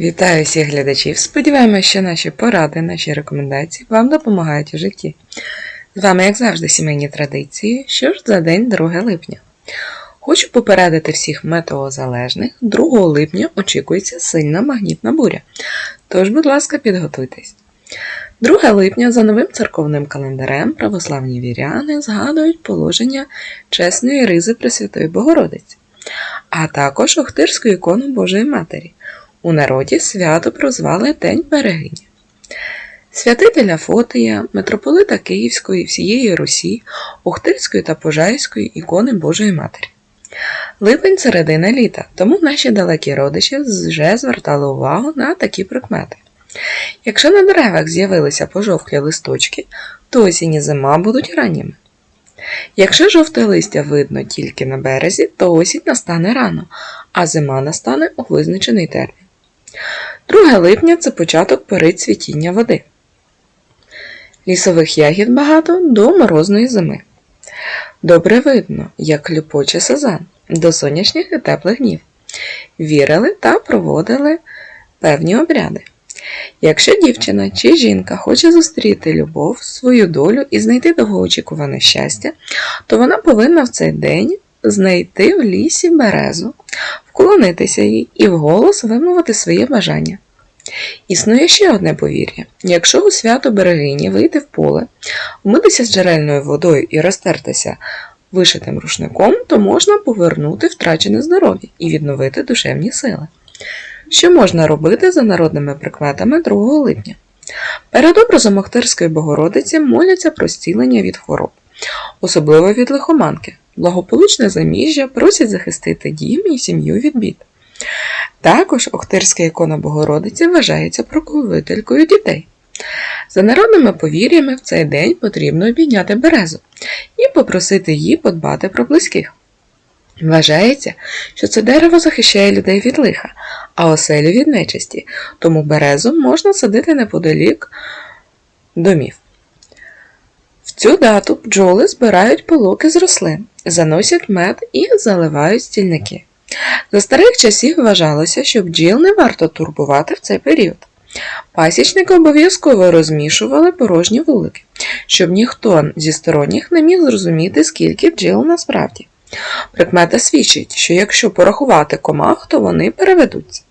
Вітаю всіх глядачів! Сподіваємося, що наші поради, наші рекомендації вам допомагають у житті. З вами, як завжди, сімейні традиції. Що ж за день 2 липня? Хочу попередити всіх метеозалежних, 2 липня очікується сильна магнітна буря. Тож, будь ласка, підготуйтесь. 2 липня за новим церковним календарем православні віряни згадують положення чесної ризи Пресвятої Богородиці, а також Охтирську ікону Божої Матері. У народі свято прозвали День Берегині. Святителя Фотія, митрополита Київської, всієї Русі, Охтирської та Пожайської ікони Божої Матері. Липень середина літа, тому наші далекі родичі вже звертали увагу на такі прикмети. Якщо на деревах з'явилися пожовклі листочки, то осінь і зима будуть ранніми. Якщо жовте листя видно тільки на березі, то осінь настане рано, а зима настане у визначений термін. 2 липня це початок пори цвітіння води. Лісових ягід багато до морозної зими. Добре видно, як люпоче сазан до сонячних і теплих днів. Вірили та проводили певні обряди. Якщо дівчина чи жінка хоче зустріти любов, свою долю і знайти довгоочікуване щастя, то вона повинна в цей день знайти в лісі березу, вклонитися їй і вголос вимовити своє бажання. Існує ще одне повір'я: якщо у свято берегині вийти в поле, вмитися з джерельною водою і розтертися вишитим рушником, то можна повернути втрачене здоров'я і відновити душевні сили. Що можна робити за народними прикметами 2 липня? Перед образом Охтирської Богородиці моляться про зцілення від хвороб, особливо від лихоманки. Благополучне заміжжя просять захистити дім і сім'ю від бід. Також Охтирська ікона Богородиці вважається проковителькою дітей. За народними повір'ями в цей день потрібно обійняти березу і попросити її подбати про близьких. Вважається, що це дерево захищає людей від лиха, а оселю від нечисті, тому березу можна садити неподалік домів. Цю дату бджоли збирають полоки з рослин, заносять мед і заливають стільники. За старих часів вважалося, що бджіл не варто турбувати в цей період. Пасічники обов'язково розмішували порожні вулики, щоб ніхто зі сторонніх не міг зрозуміти, скільки бджіл насправді. Прикмета свідчить, що якщо порахувати комах, то вони переведуться.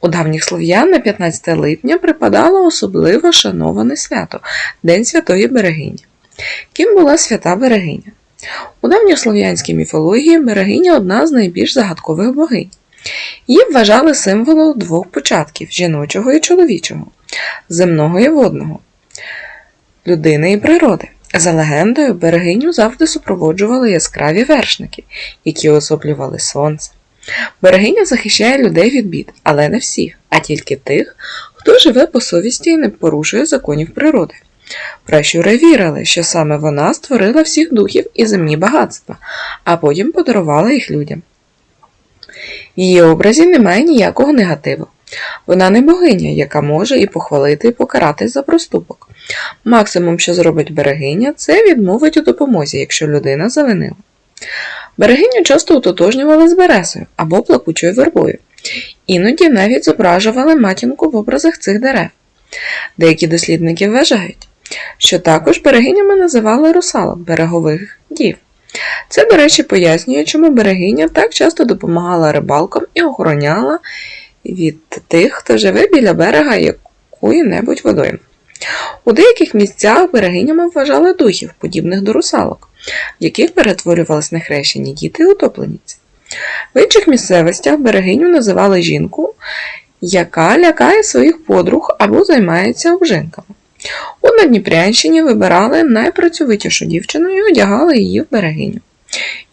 У давніх слов'ян на 15 липня припадало особливо шановане свято День Святої Берегині. Ким була свята Берегиня? У давньослов'янській міфології Берегиня одна з найбільш загадкових богинь. Її вважали символом двох початків жіночого і чоловічого, земного і водного, людини і природи. За легендою, берегиню завжди супроводжували яскраві вершники, які особлювали сонце. Берегиня захищає людей від бід, але не всіх, а тільки тих, хто живе по совісті і не порушує законів природи. Пращури вірили, що саме вона створила всіх духів і земні багатства, а потім подарувала їх людям. В її образі немає ніякого негативу. Вона не богиня, яка може і похвалити, і покарати за проступок. Максимум, що зробить берегиня, це відмовить у допомозі, якщо людина завинила. Берегиню часто ототожнювали з березою або плакучою вербою. Іноді навіть зображували матінку в образах цих дерев. Деякі дослідники вважають, що також берегинями називали русалок берегових дів. Це, до речі, пояснює, чому берегиня так часто допомагала рибалкам і охороняла від тих, хто живе біля берега якої-небудь водою. У деяких місцях берегинями вважали духів, подібних до русалок, в яких перетворювалися нехрещені діти і утоплениці. В інших місцевостях берегиню називали жінку, яка лякає своїх подруг або займається обжинками. У Надніпрянщині вибирали найпрацьовитішу дівчину і одягали її в берегиню.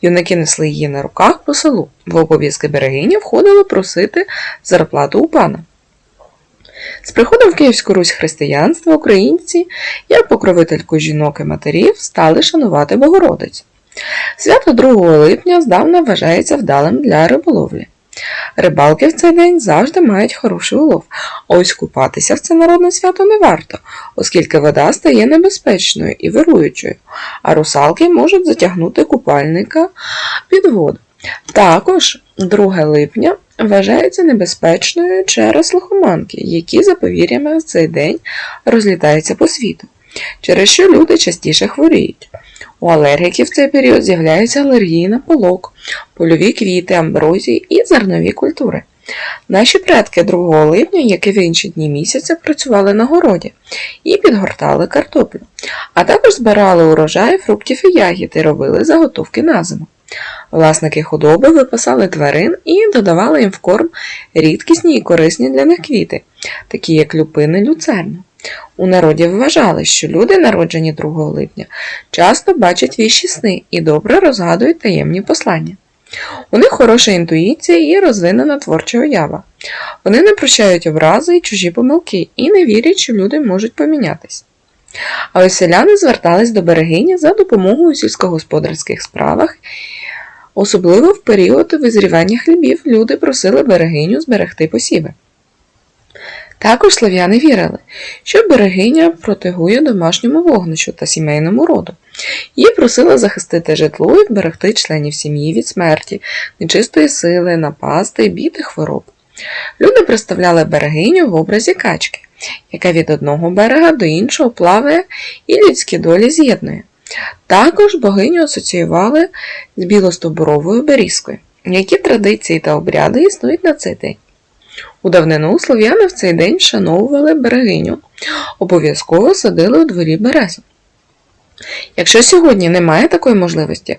Юнаки несли її на руках по селу. В обов'язки берегині входило просити зарплату у пана. З приходом в Київську Русь християнства українці, як покровительку жінок і матерів, стали шанувати Богородицю. Свято 2 липня здавна вважається вдалим для риболовлі. Рибалки в цей день завжди мають хороший улов, ось купатися в це народне свято не варто, оскільки вода стає небезпечною і вируючою, а русалки можуть затягнути купальника під воду. Також 2 липня вважається небезпечною через лихоманки, які за повір'ями в цей день розлітаються по світу, через що люди частіше хворіють. У алергіків в цей період з'являються алергії на полок, польові квіти, амброзії і зернові культури. Наші предки 2 липня, як і в інші дні місяця, працювали на городі і підгортали картоплю, а також збирали урожай фруктів і ягід і робили заготовки на зиму. Власники худоби випасали тварин і додавали їм в корм рідкісні і корисні для них квіти, такі як люпини люцерна. У народі вважали, що люди, народжені 2 липня, часто бачать віщі сни і добре розгадують таємні послання. У них хороша інтуїція і розвинена творча уява. Вони не прощають образи і чужі помилки і не вірять, що люди можуть помінятись. А ось селяни звертались до берегині за допомогою сільськогосподарських справах. Особливо в період визрівання хлібів люди просили берегиню зберегти посіви. Також слов'яни вірили, що берегиня протигує домашньому вогнищу та сімейному роду. Її просила захистити житло і вберегти членів сім'ї від смерті, нечистої сили, напасти, бід хвороб. Люди представляли берегиню в образі качки, яка від одного берега до іншого плаває і людські долі з'єднує. Також богиню асоціювали з білостоборовою берізкою. Які традиції та обряди існують на цей день? У давнину слов'яни в цей день вшановували берегиню, обов'язково садили у дворі березу. Якщо сьогодні немає такої можливості,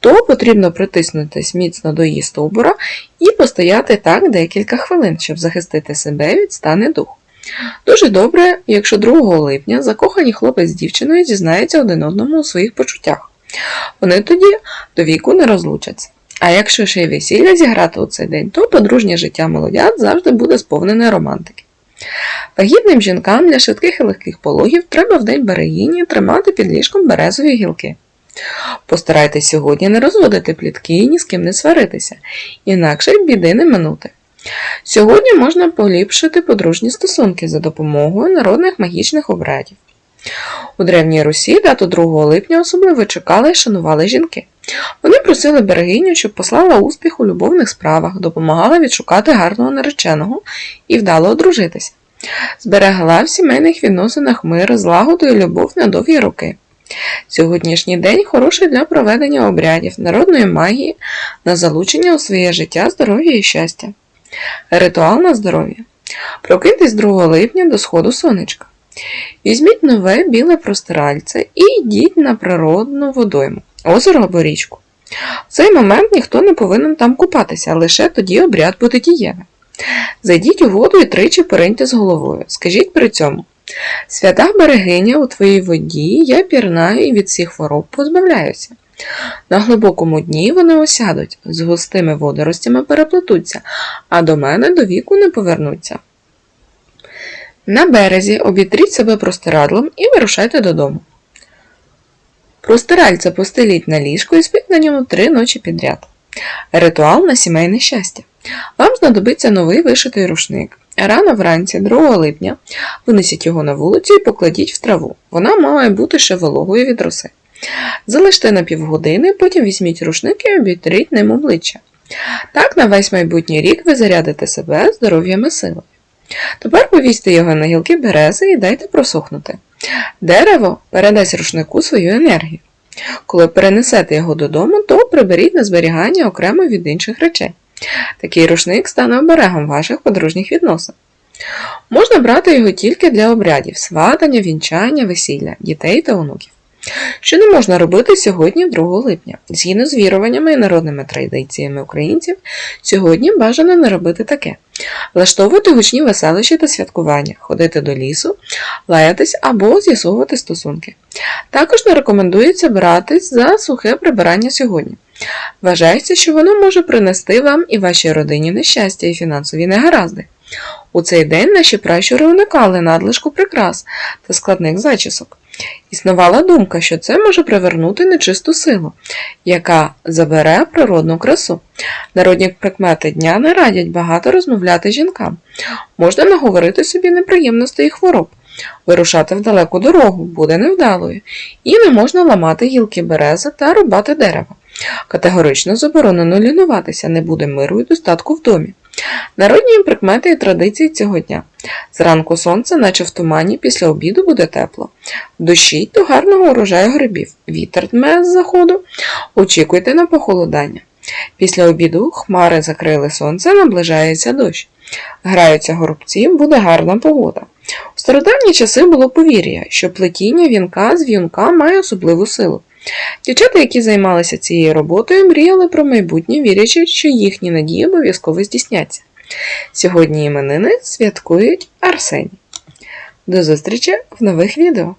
то потрібно притиснутися міцно до її стовбура і постояти так декілька хвилин, щоб захистити себе від стани дух. Дуже добре, якщо 2 липня закохані хлопець з дівчиною зізнаються один одному у своїх почуттях. Вони тоді до віку не розлучаться. А якщо ще й весілля зіграти у цей день, то подружнє життя молодят завжди буде сповнене романтики. Вагітним жінкам для швидких і легких пологів треба в день берегині тримати під ліжком березові гілки. Постарайтесь сьогодні не розводити плітки і ні з ким не сваритися, інакше біди не минути. Сьогодні можна поліпшити подружні стосунки за допомогою народних магічних обрядів. У Древній Русі дату 2 липня особливо чекали і шанували жінки. Вони просили берегиню, щоб послала успіх у любовних справах, допомагала відшукати гарного нареченого і вдало одружитися. Зберегла в сімейних відносинах мир, злагоду і любов на довгі роки. Сьогоднішній день хороший для проведення обрядів, народної магії, на залучення у своє життя, здоров'я і щастя. Ритуал на здоров'я. Прокиньтесь 2 липня до сходу сонечка. Візьміть нове біле простиральце і йдіть на природну водойму, озеро або річку. В цей момент ніхто не повинен там купатися, лише тоді обряд буде дієвий. Зайдіть у воду і тричі пориньте з головою. Скажіть при цьому: Свята берегиня у твоїй воді, я пірнаю і від всіх хвороб позбавляюся. На глибокому дні вони осядуть, з густими водоростями переплетуться, а до мене до віку не повернуться. На березі обітріть себе простирадлом і вирушайте додому. Простиральце постеліть на ліжко і спіть на ньому три ночі підряд. Ритуал на сімейне щастя. Вам знадобиться новий вишитий рушник. Рано вранці, 2 липня, винесіть його на вулицю і покладіть в траву. Вона має бути ще вологою від роси. Залиште на півгодини, потім візьміть рушник і обітріть ним обличчя. Так на весь майбутній рік ви зарядите себе здоров'ям і силою. Тепер повісьте його на гілки берези і дайте просохнути. Дерево передасть рушнику свою енергію. Коли перенесете його додому, то приберіть на зберігання окремо від інших речей. Такий рушник стане оберегом ваших подружніх відносин. Можна брати його тільки для обрядів сватання, вінчання, весілля, дітей та онуків. Що не можна робити сьогодні, 2 липня. Згідно з віруваннями і народними традиціями українців, сьогодні бажано не робити таке: влаштовувати гучні веселищі та святкування, ходити до лісу, лаятись або з'ясовувати стосунки. Також не рекомендується братись за сухе прибирання сьогодні. Вважається, що воно може принести вам і вашій родині нещастя і фінансові негаразди. У цей день наші пращури уникали надлишку прикрас та складних зачісок. Існувала думка, що це може привернути нечисту силу, яка забере природну красу. Народні прикмети дня не радять багато розмовляти жінкам. Можна наговорити собі неприємностей і хвороб. Вирушати в далеку дорогу буде невдалою, і не можна ламати гілки берези та рубати дерева. Категорично заборонено лінуватися, не буде миру і достатку в домі. Народні прикмети і традиції цього дня. Зранку сонце, наче в тумані, після обіду буде тепло. Дощить до гарного урожаю грибів. Вітер дме з заходу. Очікуйте на похолодання. Після обіду хмари закрили сонце, наближається дощ. Граються горобці, буде гарна погода. У стародавні часи було повір'я, що плетіння вінка з в'юнка має особливу силу. Дівчата, які займалися цією роботою, мріяли про майбутнє, вірячи, що їхні надії обов'язково здійсняться. Сьогодні іменини святкують Арсеній. До зустрічі в нових відео!